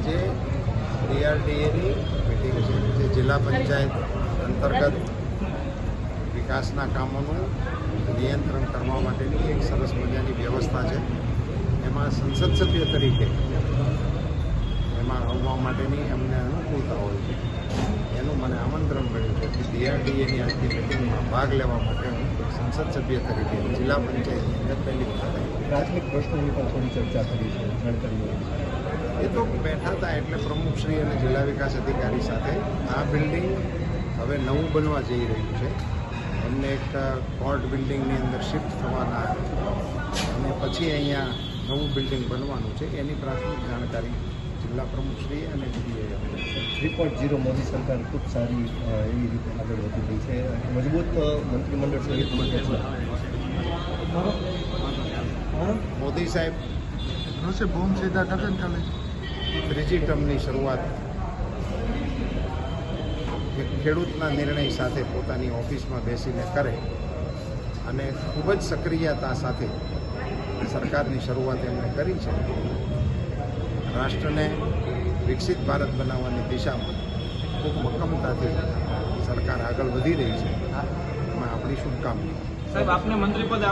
આજે ડીઆરડીએની મિટિંગ છે, જે જિલ્લા પંચાયત અંતર્ગત વિકાસના કામોનું નિયંત્રણ કરવા માટેની એક સરસ મજાની વ્યવસ્થા છે. એમાં સંસદ સભ્ય તરીકે એમાં આવવા માટેની અમને અનુકૂળતા હોય છે. એનું મને આમંત્રણ મળ્યું છે કે ડીઆરડીએની આજની મિટિંગમાં ભાગ લેવા માટે સંસદ સભ્ય તરીકે જિલ્લા પંચાયતની અંદર પહેલી વખત પ્રાથમિક પ્રશ્નોની પણ થોડી ચર્ચા કરી છે. તો બેઠા હતા એટલે પ્રમુખશ્રી અને જિલ્લા વિકાસ અધિકારી સાથે. આ બિલ્ડિંગ હવે નવું બનવા જઈ રહ્યું છે. એમને એક કોર્ટ બિલ્ડિંગની અંદર શિફ્ટ થવાના અને પછી અહીંયા નવું બિલ્ડિંગ બનવાનું છે. એની પ્રાથમિક જાણકારી જિલ્લા પ્રમુખશ્રી અને થ્રી પોઈન્ટ ઝીરો મોદી સરકાર ખૂબ સારી એવી રીતે આગળ વધી રહી છે. મજબૂત મંત્રીમંડળ સહિત મોદી સાહેબ. રોશે બોમ્બ સીધા ટકન ચાલે ત્રીજી ટર્મની શરૂઆત ખેડૂતના નિર્ણય સાથે પોતાની ઓફિસમાં બેસીને કરે અને ખૂબ જ સક્રિયતા સાથે સરકારની શરૂઆત એમણે કરી છે. રાષ્ટ્રને વિકસિત ભારત બનાવવાની દિશામાં ખૂબ મક્કમતાથી સરકાર આગળ વધી રહી છે. એમાં આપણી શુભકામના. સાહેબ